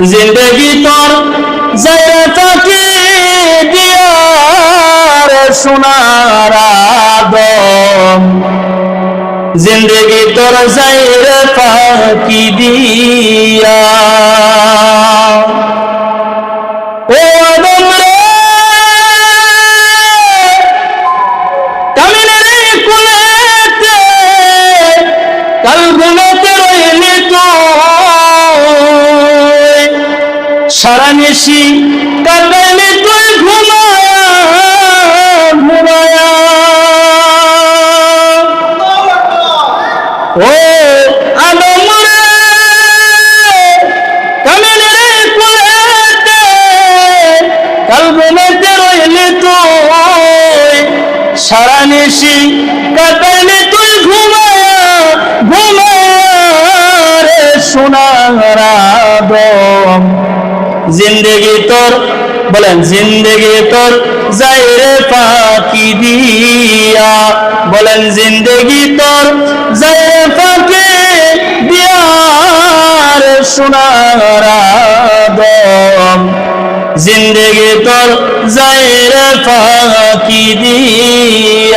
জিন্দগি তোর থাকি দিয়ার সোনার আদম। জিন্দগি তোর যাইরে ফাঁকি দিয়া। ও আদম রে কামিনের কুলেতে কাল ঘুমেতে রইলি তুই। সারা নিশি কাটাইলি তুই ঘুমায়া ও আদম রে কামিনের কুলেতে কাল ঘুমেতে রইলি তুই। সারা নিশি কাটাইলি তুই ঘুমায়া। জিন্দগি তোর, বলেন, জিন্দগি তোর যাইরে ফাঁকি দিয়া। বলেন, জিন্দগি তোর যাইরে ফাঁকি দিয়া। রে সোনার আদম, জিন্দগি তোর যাইরে ফাঁকি দিয়া।